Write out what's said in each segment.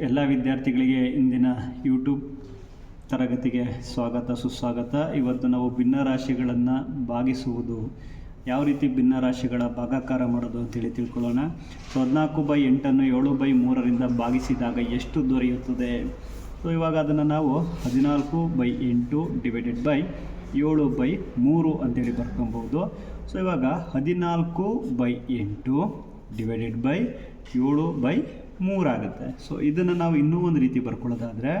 ಎಲ್ಲ ವಿದ್ಯಾರ್ಥಿಗಳಿಗೆ ಇಂದಿನ ಯೂಟ್ಯೂಬ್ ತರಗತಿಗೆ ಸ್ವಾಗತ, ಸುಸ್ವಾಗತ. ಇವತ್ತು ನಾವು ಭಿನ್ನರಾಶಿಗಳನ್ನು ಭಾಗಿಸುವುದು. ಯಾವ ರೀತಿ ಭಿನ್ನರಾಶಿಗಳ ಭಾಗಾಕಾರ ಮಾಡೋದು ಅಂತೇಳಿ ತಿಳ್ಕೊಳ್ಳೋಣ. ಸೊ ಹದಿನಾಲ್ಕು ಬೈ ಎಂಟನ್ನು ಏಳು ಬೈ ಮೂರರಿಂದ ಭಾಗಿಸಿದಾಗ ಎಷ್ಟು ದೊರೆಯುತ್ತದೆ? ಸೊ ಇವಾಗ ಅದನ್ನು ನಾವು ಹದಿನಾಲ್ಕು ಬೈ ಎಂಟು ಡಿವೈಡೆಡ್ ಬೈ ಏಳು ಬೈ ಮೂರು ಅಂತೇಳಿ ಬರ್ಕೊಬೋದು ಸೊ ಇವಾಗ ಹದಿನಾಲ್ಕು ಬೈ ಎಂಟು ಡಿವೈಡೆಡ್ ಬೈ ಏಳು ಬೈ ಮೂರಾಗುತ್ತೆ. ಸೊ ಇದನ್ನು ನಾವು ಇನ್ನೂ ಒಂದು ರೀತಿ ಬರ್ಕೊಳ್ಳೋದಾದರೆ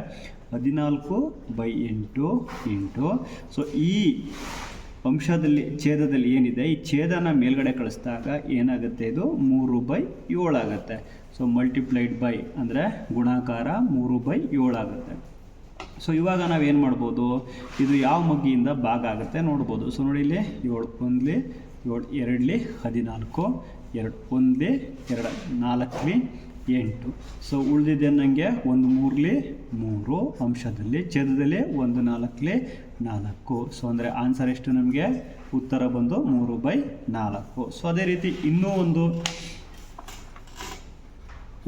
ಹದಿನಾಲ್ಕು ಬೈ ಎಂಟು ಎಂಟು ಸೊ ಈ ಅಂಶದಲ್ಲಿ, ಛೇದದಲ್ಲಿ ಏನಿದೆ? ಈ ಛೇದನ ಮೇಲ್ಗಡೆ ಕಳಿಸಿದಾಗ ಏನಾಗುತ್ತೆ ಇದು? ಮೂರು ಬೈ ಏಳಾಗುತ್ತೆ ಸೊ ಮಲ್ಟಿಪ್ಲೈಡ್ ಬೈ ಅಂದರೆ ಗುಣಾಕಾರ ಮೂರು ಬೈ ಏಳಾಗುತ್ತೆ ಸೊ ಇವಾಗ ನಾವೇನು ಮಾಡ್ಬೋದು? ಇದು ಯಾವ ಮಗ್ಗಿಯಿಂದ ಭಾಗ ಆಗುತ್ತೆ ನೋಡ್ಬೋದು. ಸೊ ನೋಡಿ ಇಲ್ಲಿ ಏಳು ಒಂದ್ಲಿ ಏಳು ಎರಡ್ಲಿ ಹದಿನಾಲ್ಕು, ಎರಡು ಒಂದ್ಲಿ ಎರಡು ನಾಲ್ಕಲಿ ಎಂಟು. ಸೊ ಉಳಿದಿದೆ ನನಗೆ ಒಂದು ಮೂರಲಿ ಮೂರು ಅಂಶದಲ್ಲಿ, ಛೇದದಲ್ಲಿ ಒಂದು ನಾಲ್ಕಲಿ ನಾಲ್ಕು. ಸೊ ಅಂದರೆ ಆನ್ಸರ್ ಎಷ್ಟು ನಮಗೆ? ಉತ್ತರ ಬಂದು ಮೂರು ಬೈ ನಾಲ್ಕು. ಸೊ ಅದೇ ರೀತಿ ಇನ್ನೂ ಒಂದು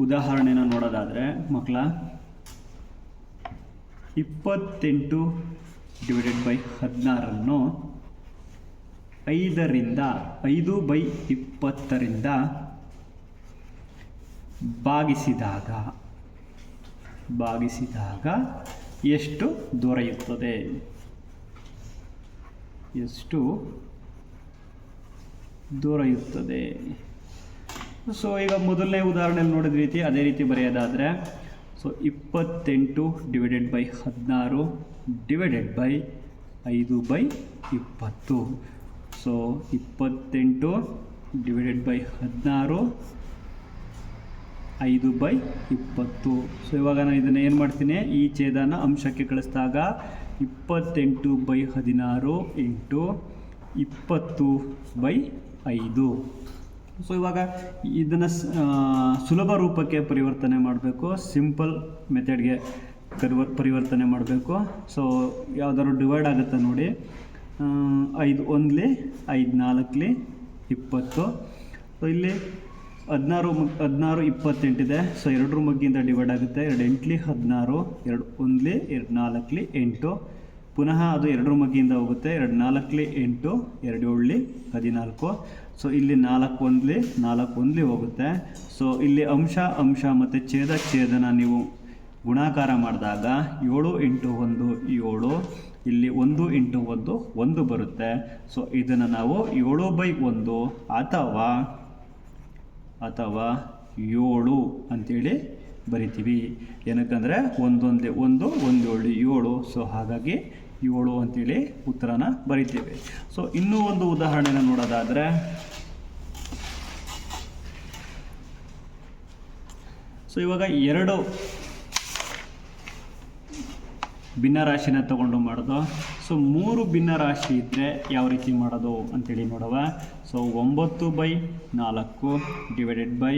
ಉದಾಹರಣೆನ ನೋಡೋದಾದರೆ ಮಕ್ಕಳ ಇಪ್ಪತ್ತೆಂಟು ಡಿವೈಡೆಡ್ ಬೈ ಹದಿನಾರನ್ನು ಐದರಿಂದ, ಐದು ಬೈ ಇಪ್ಪತ್ತರಿಂದ ಭಾಗಿಸಿದಾಗ ಭಾಗಿಸಿದಾಗ ಎಷ್ಟು ದೊರೆಯುತ್ತದೆ? ಎಷ್ಟು ದೊರೆಯುತ್ತದೆ? ಸೊ ಈಗ ಮೊದಲನೇ ಉದಾಹರಣೆಯಲ್ಲಿ ನೋಡಿದ ರೀತಿ ಅದೇ ರೀತಿ ಬರೆಯೋದಾದರೆ ಸೊ ಇಪ್ಪತ್ತೆಂಟು ಡಿವೈಡೆಡ್ ಬೈ ಹದಿನಾರು ಡಿವೈಡೆಡ್ ಬೈ ಐದು ಬೈ ಇಪ್ಪತ್ತು. ಸೊ ಇಪ್ಪತ್ತೆಂಟು ಡಿವೈಡೆಡ್ ಬೈ ಹದಿನಾರು ಐದು ಬೈ ಇಪ್ಪತ್ತು. ಸೊ ಇವಾಗ ನಾನು ಇದನ್ನು ಏನು ಮಾಡ್ತೀನಿ? ಈ ಛೇದನ ಅಂಶಕ್ಕೆ ಕಳಿಸಿದಾಗ ಇಪ್ಪತ್ತೆಂಟು ಬೈ ಹದಿನಾರು ಇಂಟು ಇಪ್ಪತ್ತು ಬೈ ಐದು. ಸೊ ಇವಾಗ ಇದನ್ನು ಸುಲಭ ರೂಪಕ್ಕೆ ಪರಿವರ್ತನೆ ಮಾಡಬೇಕು. ಸಿಂಪಲ್ ಮೆಥಡ್ಗೆ ಪರಿವರ್ ಪರಿವರ್ತನೆ ಮಾಡಬೇಕು. ಸೊ ಯಾವ್ದಾದ್ರು ಡಿವೈಡ್ ಆಗುತ್ತೆ ನೋಡಿ. ಐದು ಒಂದ್ಲಿ, ಐದು ನಾಲ್ಕಲಿ, ಇಪ್ಪತ್ತು. ಸೊ ಇಲ್ಲಿ ಹದಿನಾರು ಹದಿನಾರು ಇಪ್ಪತ್ತೆಂಟಿದೆ. ಸೊ ಎರಡರ ಮಗ್ಗಿಂದ ಡಿವೈಡ್ ಆಗುತ್ತೆ. ಎರಡು ಎಂಟ್ಲಿ ಹದಿನಾರು, ಎರಡು ಒಂದ್ಲಿ ಎರಡು ನಾಲ್ಕಲಿ ಎಂಟು. ಪುನಃ ಅದು ಎರಡರ ಮಗ್ಗಿಯಿಂದ ಹೋಗುತ್ತೆ. ಎರಡು ನಾಲ್ಕಲಿ ಎಂಟು, ಎರಡು ಏಳಲಿ ಹದಿನಾಲ್ಕು. ಸೊ ಇಲ್ಲಿ ನಾಲ್ಕು ಒಂದ್ಲಿ ನಾಲ್ಕು ಒಂದ್ಲಿ ಹೋಗುತ್ತೆ. ಸೊ ಇಲ್ಲಿ ಅಂಶ ಅಂಶ ಮತ್ತು ಛೇದ, ಛೇದನ ನೀವು ಗುಣಾಕಾರ ಮಾಡಿದಾಗ ಏಳು ಎಂಟು ಒಂದು, ಏಳು. ಇಲ್ಲಿ ಒಂದು ಇಂಟು ಒಂದು ಒಂದು ಬರುತ್ತೆ. ಸೊ ಇದನ್ನು ನಾವು ಏಳು ಬೈ ಒಂದು ಅಥವಾ ಅಥವಾ ಏಳು ಅಂತೇಳಿ ಬರಿತೀವಿ. ಏನಕ್ಕಂದರೆ ಒಂದೊಂದೇ, ಒಂದು ಒಂದು ಏಳು ಏಳು. ಸೊ ಹಾಗಾಗಿ ಏಳು ಅಂತೇಳಿ ಉತ್ತರನ ಬರಿತೀವಿ. ಸೊ ಇನ್ನೂ ಒಂದು ಉದಾಹರಣೆನ ನೋಡೋದಾದರೆ ಸೊ ಇವಾಗ ಎರಡು ಭಿನ್ನರಾಶಿನ ತಗೊಂಡು ಮಾಡೋದು. ಸೊ ಮೂರು ಭಿನ್ನರಾಶಿ ಇದ್ದರೆ ಯಾವ ರೀತಿ ಮಾಡೋದು ಅಂತೇಳಿ ನೋಡುವ. ಸೊ ಒಂಬತ್ತು ಬೈ ನಾಲ್ಕು ಡಿವೈಡೆಡ್ ಬೈ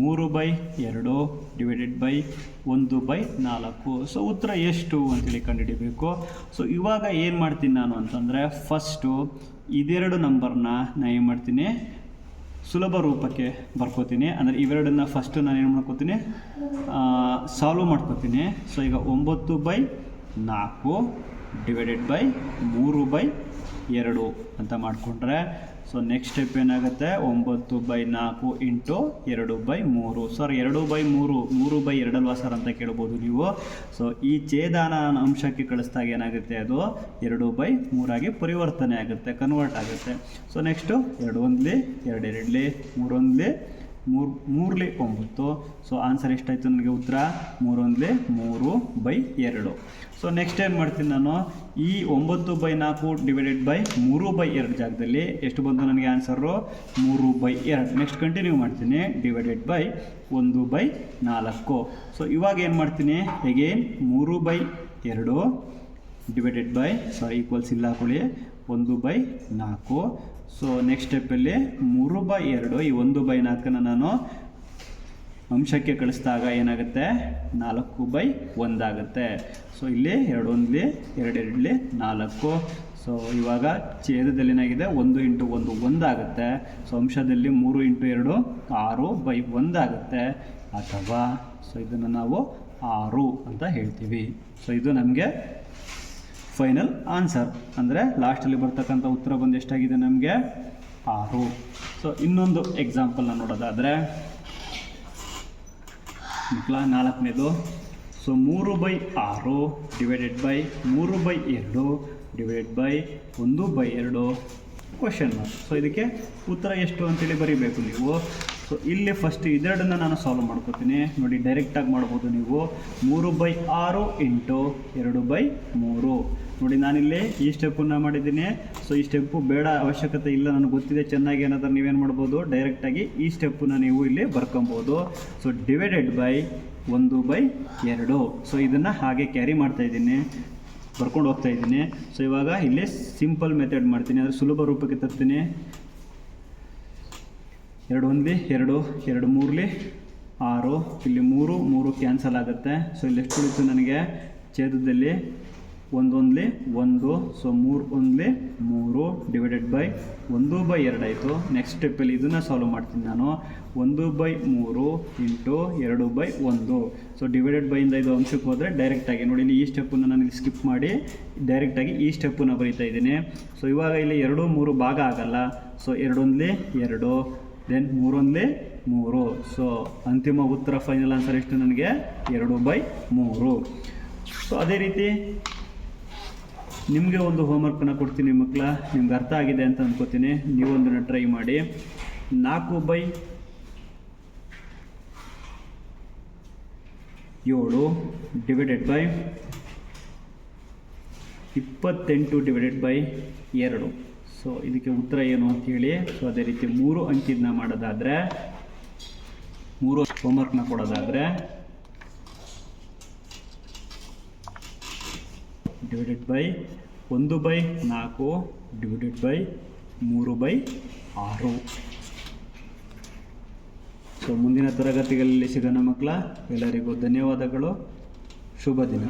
ಮೂರು ಬೈ ಎರಡು ಡಿವೈಡೆಡ್ ಬೈ ಒಂದು ಬೈ ನಾಲ್ಕು. ಸೊ ಉತ್ತರ ಎಷ್ಟು ಅಂತೇಳಿ ಕಂಡುಹಿಡಿಬೇಕು. ಸೊ ಇವಾಗ ಏನು ಮಾಡ್ತೀನಿ ನಾನು ಅಂತಂದರೆ ಫಸ್ಟು ಇದೆರಡು ನಂಬರ್ನ ನಾನು ಏನು ಮಾಡ್ತೀನಿ? ಸುಲಭ ರೂಪಕ್ಕೆ ಬರ್ಕೋತೀನಿ. ಅಂದರೆ ಇವೆರಡನ್ನ ಫಸ್ಟು ನಾನು ಏನು ಮಾಡ್ಕೋತೀನಿ? ಸಾಲ್ವ್ ಮಾಡ್ಕೋತೀನಿ. ಸೊ ಈಗ ಒಂಬತ್ತು ಬೈ ನಾಲ್ಕು ಡಿವೈಡೆಡ್ ಬೈ ಮೂರು ಬೈ ಎರಡು ಅಂತ ಮಾಡಿಕೊಂಡ್ರೆ. ಸೊ ನೆಕ್ಸ್ಟ್ ಸ್ಟೆಪ್ ಏನಾಗುತ್ತೆ? ಒಂಬತ್ತು ಬೈ ನಾಲ್ಕು ಇಂಟು ಎರಡು ಬೈ ಮೂರು. ಸರ್ ಎರಡು ಬೈ ಮೂರು ಮೂರು ಬೈ ಎರಡಲ್ವಾ ಸರ್ ಅಂತ ಕೇಳ್ಬೋದು ನೀವು? ಸೊ ಈ ಛೇದಾನ ಅಂಶಕ್ಕೆ ಕಳಿಸಿದಾಗ ಏನಾಗುತ್ತೆ ಅದು? ಎರಡು ಬೈ ಮೂರಾಗಿ ಪರಿವರ್ತನೆ ಆಗುತ್ತೆ ಕನ್ವರ್ಟ್ ಆಗುತ್ತೆ. ಸೊ ನೆಕ್ಸ್ಟು ಎರಡು ಒಂದ್ಲಿ, ಎರಡು ಎರಡ್ಲಿ, ಮೂರು ಒಂದ್ಲಿ ಮೂರು, ಮೂರ್ಲಿ ಒಂಬತ್ತು. ಸೊ ಆನ್ಸರ್ ಎಷ್ಟಾಯಿತು ನನಗೆ ಉತ್ತರ? ಮೂರೊಂದ್ಲೆ ಮೂರು ಬೈ ಎರಡು. ಸೊ ನೆಕ್ಸ್ಟ್ ಏನು ಮಾಡ್ತೀನಿ ನಾನು? ಈ ಒಂಬತ್ತು ಬೈ ನಾಲ್ಕು ಡಿವೈಡೆಡ್ ಬೈ ಮೂರು ಬೈ ಎರಡು ಜಾಗದಲ್ಲಿ ಎಷ್ಟು ಬಂತು ನನಗೆ ಆನ್ಸರು ಮೂರು ಬೈ ಎರಡು. ನೆಕ್ಸ್ಟ್ ಕಂಟಿನ್ಯೂ ಮಾಡ್ತೀನಿ. ಡಿವೈಡೆಡ್ ಬೈ ಒಂದು ಬೈ ನಾಲ್ಕು. ಸೊ ಇವಾಗ ಏನು ಮಾಡ್ತೀನಿ? ಹೇಗೆ? ಮೂರು ಬೈ ಎರಡು. ಡಿವೈಡೆಡ್ ಬೈ ಸಾರಿ ಈಕ್ವಲ್ಸ್ ಇಲ್ಲ ಹಾಕೊಳ್ಳಿ ಒಂದು ಬೈ ನಾಲ್ಕು. ಸೊ ನೆಕ್ಸ್ಟ್ ಸ್ಟೆಪ್ಪಲ್ಲಿ ಮೂರು ಬೈ ಎರಡು, ಈ ಒಂದು ಬೈ ನಾಲ್ಕನ್ನು ನಾನು ಅಂಶಕ್ಕೆ ಕಳಿಸಿದಾಗ ಏನಾಗುತ್ತೆ? ನಾಲ್ಕು ಬೈ ಒಂದಾಗುತ್ತೆ ಸೊ ಇಲ್ಲಿ ಎರಡು ಒಂದ್ಲಿ, ಎರಡು ಎರಡ್ಲಿ ನಾಲ್ಕು. ಸೊ ಇವಾಗ ಛೇದದಲ್ಲಿ ಏನಾಗಿದೆ? ಒಂದು ಇಂಟು ಒಂದು ಒಂದಾಗುತ್ತೆ ಸೊ ಅಂಶದಲ್ಲಿ ಮೂರು ಇಂಟು ಎರಡು, ಆರು ಬೈ ಒಂದಾಗುತ್ತೆ ಅಥವಾ ಸೊ ಇದನ್ನು ನಾವು ಆರು ಅಂತ ಹೇಳ್ತೀವಿ. ಸೊ ಇದು ನಮಗೆ ಫೈನಲ್ ಆನ್ಸರ್ ಅಂದರೆ ಲಾಸ್ಟಲ್ಲಿ ಬರ್ತಕ್ಕಂಥ ಉತ್ತರ ಬಂದು ಎಷ್ಟಾಗಿದೆ ನಮಗೆ? ಆರು. ಸೊ ಇನ್ನೊಂದು ಎಕ್ಸಾಂಪಲ್ನ ನೋಡೋದಾದರೆ ಮಕ್ಕಳ ನಾಲ್ಕನೇದು. ಸೊ ಮೂರು ಬೈ ಆರು ಡಿವೈಡೆಡ್ ಬೈ ಮೂರು ಬೈ ಎರಡು ಡಿವೈಡೆಡ್ ಬೈ ಒಂದು ಬೈ ಎರಡು. ಕ್ವಶನ್ ಮಾರ್ಕ್ ಸೊ ಇದಕ್ಕೆ ಉತ್ತರ ಎಷ್ಟು ಅಂತೇಳಿ ಬರೀಬೇಕು ನೀವು. ಸೊ ಇಲ್ಲಿ ಫಸ್ಟ್ ಇದೆರಡನ್ನ ನಾನು ಸಾಲ್ವ್ ಮಾಡ್ಕೋತೀನಿ. ನೋಡಿ ಡೈರೆಕ್ಟಾಗಿ ಮಾಡ್ಬೋದು ನೀವು. ಮೂರು ಬೈ ಆರು ಇಂಟು ಎರಡು ಬೈ ಮೂರು. ನೋಡಿ, ನಾನಿಲ್ಲಿ ಈ ಸ್ಟೆಪ್ಪನ್ನು ಮಾಡಿದ್ದೀನಿ. ಸೊ ಈ ಸ್ಟೆಪ್ಪು ಬೇಡ, ಅವಶ್ಯಕತೆ ಇಲ್ಲ, ನನಗೆ ಗೊತ್ತಿದೆ, ಚೆನ್ನಾಗಿ ಏನಾದರೂ ನೀವೇನು ಮಾಡ್ಬೋದು? ಡೈರೆಕ್ಟಾಗಿ ಈ ಸ್ಟೆಪ್ಪನ್ನು ನೀವು ಇಲ್ಲಿ ಬರ್ಕೊಬೋದು. ಸೊ ಡಿವೈಡೆಡ್ ಬೈ ಒಂದು ಬೈ ಎರಡು. ಸೊ ಇದನ್ನು ಹಾಗೆ ಕ್ಯಾರಿ ಮಾಡ್ತಾ ಇದ್ದೀನಿ. ಬರ್ಕೊಂಡು ಹೋಗ್ತಾ ಇದ್ದೀನಿ. ಸೊ ಇವಾಗ ಇಲ್ಲಿ ಸಿಂಪಲ್ ಮೆಥಡ್ ಮಾಡ್ತೀನಿ. ಅಂದರೆ ಸುಲಭ ರೂಪಕ್ಕೆ ತರ್ತೀನಿ. ಎರಡು ಒಂದ್ಲಿ, ಎರಡು ಎರಡು ಮೂರಲಿ, ಆರು, ಇಲ್ಲಿ ಮೂರು ಮೂರು ಕ್ಯಾನ್ಸಲ್ ಆಗುತ್ತೆ. ಸೊ ಇಲ್ಲಿ ಎಷ್ಟು ಉಳಿತು ನನಗೆ? ಛೇದದಲ್ಲಿ ಒಂದೊಂದ್ಲಿ ಒಂದು ಸೊ ಮೂರು ಒಂದ್ಲಿ, ಮೂರು ಡಿವೈಡೆಡ್ ಬೈ ಒಂದು ಬೈ ಎರಡಾಯಿತು ನೆಕ್ಸ್ಟ್ ಸ್ಟೆಪ್ಪಲ್ಲಿ ಇದನ್ನು ಸಾಲ್ವ್ ಮಾಡ್ತೀನಿ ನಾನು. ಒಂದು ಬೈ ಮೂರು ಇಂಟು ಎರಡು ಬೈ ಒಂದು. ಸೊ ಡಿವೈಡೆಡ್ ಬೈಯಿಂದ ಇದು ಅಂಶಕ್ಕೆ ಹೋದರೆ ಡೈರೆಕ್ಟಾಗಿ ನೋಡಿ ಇಲ್ಲಿ ಈ ಸ್ಟೆಪ್ಪನ್ನು ನನಗೆ ಸ್ಕಿಪ್ ಮಾಡಿ ಡೈರೆಕ್ಟಾಗಿ ಈ ಸ್ಟೆಪ್ಪನ್ನು ಬರೀತಾ ಇದ್ದೀನಿ. ಸೊ ಇವಾಗ ಇಲ್ಲಿ ಎರಡು ಮೂರು ಭಾಗ ಆಗಲ್ಲ. ಸೊ ಎರಡೊಂದ್ಲಿ ಎರಡು ದೆನ್ ಮೂರೊಂದ್ಲಿ ಮೂರು. ಸೊ ಅಂತಿಮ ಉತ್ತರ ಫೈನಲ್ ಆನ್ಸರ್ ಎಷ್ಟು ನನಗೆ? ಎರಡು ಬೈ ಮೂರು. ಸೊ ಅದೇ ರೀತಿ ನಿಮಗೆ ಒಂದು ಹೋಮ್ವರ್ಕನ್ನು ಕೊಡ್ತೀನಿ ಮಕ್ಕಳ. ನಿಮ್ಗೆ ಅರ್ಥ ಆಗಿದೆ ಅಂತ ಅಂದ್ಕೋತೀನಿ ನೀವೊಂದನ್ನು ಟ್ರೈ ಮಾಡಿ. ನಾಲ್ಕು ಬೈ ಏಳು ಡಿವೈಡೆಡ್ ಬೈ ಇಪ್ಪತ್ತೆಂಟು ಡಿವೈಡೆಡ್ ಬೈ ಎರಡು. ಸೊ ಇದಕ್ಕೆ ಉತ್ತರ ಏನು ಅಂತ ಹೇಳಿ. ಸೊ ಅದೇ ರೀತಿ ಮೂರು ಅಂಕಿದನ್ನ ಮಾಡೋದಾದರೆ, ಮೂರು ಹೋಮ್ವರ್ಕ್ನ ಕೊಡೋದಾದರೆ ಡಿವೈಡೆಡ್ ಬೈ ಒಂದು ಬೈ ನಾಲ್ಕು ಡಿವೈಡೆಡ್ ಬೈ ಮೂರು ಬೈ ಆರು. ಸೊ ಮುಂದಿನ ತರಗತಿಗಳಲ್ಲಿ ಸಿಗೋಣ ಮಕ್ಕಳ, ಎಲ್ಲರಿಗೂ ಧನ್ಯವಾದಗಳು. ಶುಭ ದಿನ.